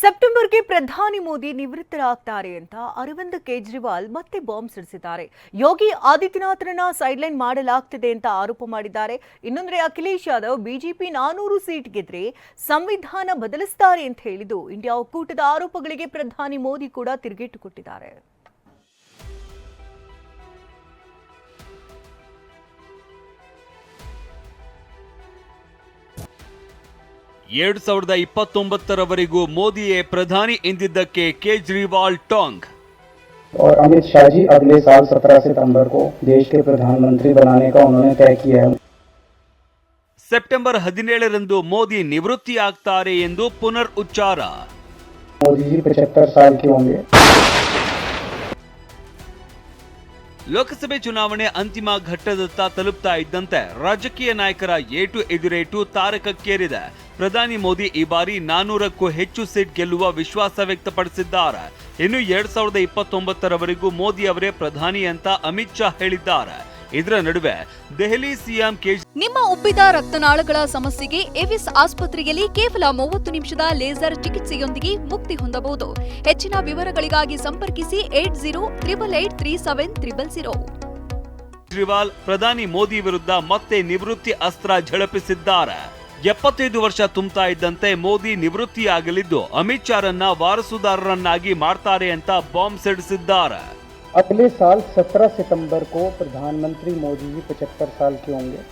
ಸೆಪ್ಟೆಂಬರ್ಗೆ ಪ್ರಧಾನಿ ಮೋದಿ ನಿವೃತ್ತರಾಗ್ತಾರೆ ಅಂತ ಅರವಿಂದ್ ಕೇಜ್ರಿವಾಲ್ ಮತ್ತೆ ಬಾಂಬ್ ಸಿಡಿಸಿದ್ದಾರೆ. ಯೋಗಿ ಆದಿತ್ಯನಾಥರನ್ನ ಸೈಡ್ಲೈನ್ ಮಾಡಲಾಗ್ತಿದೆ ಅಂತ ಆರೋಪ ಮಾಡಿದ್ದಾರೆ. ಇನ್ನೊಂದ್ರೆ ಅಖಿಲೇಶ್ ಯಾದವ್ ಬಿಜೆಪಿ ನಾನೂರು ಸೀಟ್ ಗೆದ್ರೆ ಸಂವಿಧಾನ ಬದಲಿಸ್ತಾರೆ ಅಂತ ಹೇಳಿದ್ದು, ಇಂಡಿಯಾ ಒಕ್ಕೂಟದ ಆರೋಪಗಳಿಗೆ ಪ್ರಧಾನಿ ಮೋದಿ ಕೂಡ ತಿರುಗೇಟು ಕೊಟ್ಟಿದ್ದಾರೆ. ಎರಡ್ ಸಾವಿರದ ಇಪ್ಪತ್ತೊಂಬತ್ತರವರೆಗೂ ಮೋದಿಯೇ ಪ್ರಧಾನಿ ಎಂದಿದ್ದಕ್ಕೆ ಕೇಜ್ರಿವಾಲ್ ಟಾಂಗ್ और अमित शाह जी अगले साल 17 सितंबर को देश के प्रधानमंत्री बनाने का उन्होंने तय किया है ಸೆಪ್ಟೆಂಬರ್ ಹದಿನೇಳರಂದು ಮೋದಿ ನಿವೃತ್ತಿ ಆಗ್ತಾರೆ ಎಂದು ಪುನರ್ ಉಚ್ಚಾರ मोदी जी पचहत्तर साल के होंगे ಲೋಕಸಭೆ ಚುನಾವಣೆ ಅಂತಿಮ ಘಟ್ಟದತ್ತ ತಲುಪ್ತಾ ಇದ್ದಂತೆ ರಾಜಕೀಯ ನಾಯಕರ ಏಟು ಎದುರೇಟು ತಾರಕಕ್ಕೇರಿದೆ. ಪ್ರಧಾನಿ ಮೋದಿ ಈ ಬಾರಿ ನಾನೂರಕ್ಕೂ ಹೆಚ್ಚು ಸೀಟ್ ಗೆಲ್ಲುವ ವಿಶ್ವಾಸ ವ್ಯಕ್ತಪಡಿಸಿದ್ದಾರೆ. ಇನ್ನು ಎರಡ್ ಸಾವಿರದ ಇಪ್ಪತ್ತೊಂಬತ್ತರವರೆಗೂ ಮೋದಿ ಅವರೇ ಪ್ರಧಾನಿ ಅಂತ ಅಮಿತ್ ಶಾ ಹೇಳಿದ್ದಾರೆ. ಇದರ ನಡುವೆ ದೆಹಲಿ ಸಿಎಂ ಕೇಜ್ ನಿಮ್ಮ ಉಬ್ಬಿದ ರಕ್ತನಾಳಗಳ ಸಮಸ್ಯೆಗೆ ಎವಿಸ್ ಆಸ್ಪತ್ರೆಯಲ್ಲಿ ಕೇವಲ ಮೂವತ್ತು ನಿಮಿಷದ ಲೇಸರ್ ಚಿಕಿತ್ಸೆಯೊಂದಿಗೆ ಮುಕ್ತಿ ಹೊಂದಬಹುದು. ಹೆಚ್ಚಿನ ವಿವರಗಳಿಗಾಗಿ ಸಂಪರ್ಕಿಸಿ eight zero triple eight three seven triple zero. Kejriwal ಪ್ರಧಾನಿ ಮೋದಿ ವಿರುದ್ಧ ಮತ್ತೆ ನಿವೃತ್ತಿ ಅಸ್ತ್ರ ಝಳಪಿಸಿದ್ದಾರೆ. ಎಪ್ಪತ್ತೈದು ವರ್ಷ ತುಂಬುತ್ತಾ ಇದ್ದಂತೆ ಮೋದಿ ನಿವೃತ್ತಿಯಾಗಲಿದ್ದು ಅಮಿತ್ ಶಾರನ್ನ ವಾರಸುದಾರರನ್ನಾಗಿ ಮಾಡ್ತಾರೆ ಅಂತ ಬಾಂಬ್ ಸಿಡಿಸಿದ್ದಾರೆ. अगले साल 17 सितंबर को प्रधानमंत्री मोदी जी पचहत्तर साल के होंगे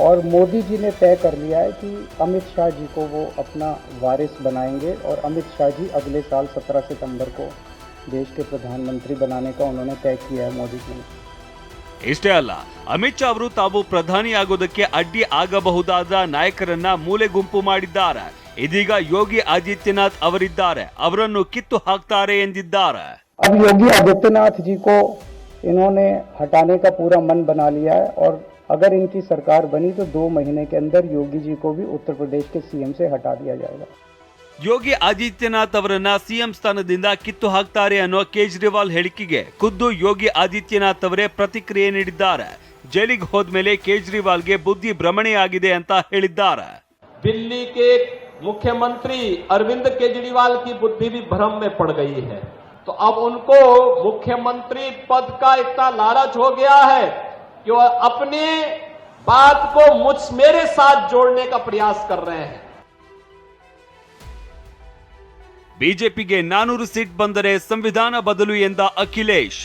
और मोदी जी ने तय कर लिया है कि अमित शाह जी को वो अपना वारिस बनाएंगे और अमित शाह जी अगले साल 17 सितंबर को देश के प्रधानमंत्री बनाने का उन्होंने तय किया है मोदी जी ने ಇಷ್ಟೇ ಅಲ್ಲ ಅಮಿತ್ ಶಾ ಅವರು ತಾವು ಪ್ರಧಾನಿ ಆಗೋದಕ್ಕೆ ಅಡ್ಡಿ ಆಗಬಹುದಾದ ನಾಯಕರನ್ನ ಮೂಲೆ ಗುಂಪು ಮಾಡಿದ್ದಾರೆ ಇದೀಗ ಯೋಗಿ ಆದಿತ್ಯನಾಥ್ ಅವರಿದ್ದಾರೆ ಅವರನ್ನು ಕಿತ್ತು ಹಾಕ್ತಾರೆ ಎಂದಿದ್ದಾರೆ अब योगी आदित्यनाथ जी को इन्होंने हटाने का पूरा मन बना लिया है और अगर इनकी सरकार बनी तो दो महीने के अंदर योगी जी को भी उत्तर प्रदेश के सीएम से हटा दिया जाएगा ಯೋಗಿ ಆದಿತ್ಯನಾಥ್ ಅವರನ್ನ ಸಿಎಂ ಸ್ಥಾನದಿಂದ ಕಿತ್ತು ಹಾಕ್ತಾರೆ ಅನ್ನೋ ಕೇಜ್ರಿವಾಲ್ ಹೇಳಿಕೆಗೆ ಖುದ್ದು ಯೋಗಿ ಆದಿತ್ಯನಾಥ್ ಅವರೇ ಪ್ರತಿಕ್ರಿಯೆ ನೀಡಿದ್ದಾರೆ ಜೈಲಿಗೆ ಹೋದ್ಮೇಲೆ ಕೇಜ್ರಿವಾಲ್ಗೆ ಬುದ್ಧಿ ಭ್ರಮಣೆಯಾಗಿದೆ ಅಂತ ಹೇಳಿದ್ದಾರೆ दिल्ली के मुख्यमंत्री अरविंद केजरीवाल की बुद्धि भी भ्रम में पड़ गई है तो अब उनको मुख्यमंत्री पद का इतना लालच हो गया है कि वह अपने बात को मुझ मेरे साथ जोड़ने का प्रयास कर रहे हैं ಬಿಜೆಪಿಗೆ ನಾನೂರು ಸೀಟ್ ಬಂದರೆ ಸಂವಿಧಾನ ಬದಲು ಎಂದ ಅಖಿಲೇಶ್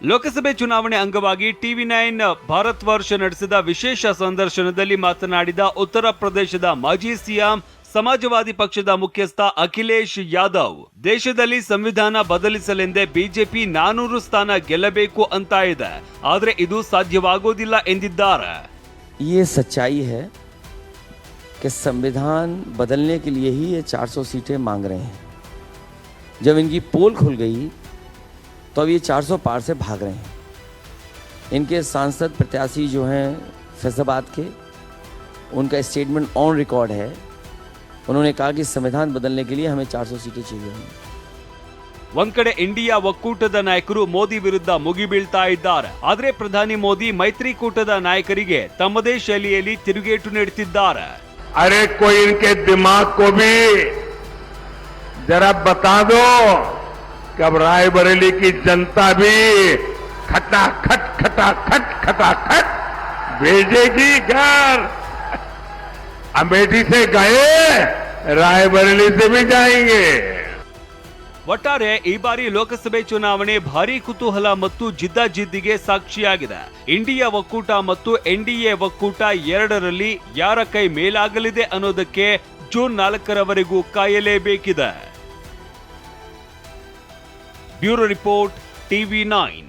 ಲೋಕಸಭೆ ಚುನಾವಣೆ ಅಂಗವಾಗಿ ಟಿವಿ ನೈನ್ ಭಾರತ್ ವರ್ಷ ನಡೆಸಿದ ವಿಶೇಷ ಸಂದರ್ಶನದಲ್ಲಿ ಮಾತನಾಡಿದ ಉತ್ತರ ಪ್ರದೇಶದ ಮಾಜಿ ಸಿಎಂ ಸಮಾಜವಾದಿ ಪಕ್ಷದ ಮುಖ್ಯಸ್ಥ ಅಖಿಲೇಶ್ ಯಾದವ್ ದೇಶದಲ್ಲಿ ಸಂವಿಧಾನ ಬದಲಿಸಲೆಂದೇ ಬಿಜೆಪಿ ನಾನೂರು ಸ್ಥಾನ ಗೆಲ್ಲಬೇಕು ಅಂತ ಇದೆ ಆದ್ರೆ ಇದು ಸಾಧ್ಯವಾಗೋದಿಲ್ಲ ಎಂದಿದ್ದಾರೆ ये सच्चाई है कि संविधान बदलने के लिए ही ये 400 सीटें मांग रहे हैं जब इनकी पोल खुल गई तो अब ये 400 पार से भाग रहे हैं इनके सांसद प्रत्याशी जो हैं फैजाबाद के उनका स्टेटमेंट ऑन रिकॉर्ड है उन्होंने कहा कि संविधान बदलने के लिए हमें 400 सीटें चाहिए होंगी ಒಂದ್ ಕಡೆ ಇಂಡಿಯಾ ಒಕ್ಕೂಟದ ನಾಯಕರು ಮೋದಿ ವಿರುದ್ಧ ಮುಗಿಬೀಳ್ತಾ ಇದ್ದಾರೆ ಆದ್ರೆ ಪ್ರಧಾನಿ ಮೋದಿ ಮೈತ್ರಿಕೂಟದ ನಾಯಕರಿಗೆ ತಮ್ಮದೇ ಶೈಲಿಯಲ್ಲಿ ತಿರುಗೇಟು ನೀಡುತ್ತಿದ್ದಾರೆ अरे कोई इनके दिमाग को भी जरा बता दो कि अब रायबरेली की जनता भी खटा खट खटा खट खटा खट भेजेगी घर अमेठी से गए रायबरेली से भी जाएंगे ಒಟ್ಟಾರೆ ಈ ಬಾರಿ ಲೋಕಸಭೆ ಚುನಾವಣೆ ಭಾರೀ ಕುತೂಹಲ ಮತ್ತು ಜಿದ್ದಾಜಿದ್ದಿಗೆ ಸಾಕ್ಷಿಯಾಗಿದೆ ಇಂಡಿಯಾ ಒಕ್ಕೂಟ ಮತ್ತು ಎನ್ಡಿಎ ಒಕ್ಕೂಟ ಎರಡರಲ್ಲಿ ಯಾರ ಕೈ ಮೇಲಾಗಲಿದೆ ಅನ್ನೋದಕ್ಕೆ ಜೂನ್ ನಾಲ್ಕರವರೆಗೂ ಕಾಯಲೇಬೇಕಿದೆ ಬ್ಯೂರೋ ರಿಪೋರ್ಟ್ ಟಿವಿ ನೈನ್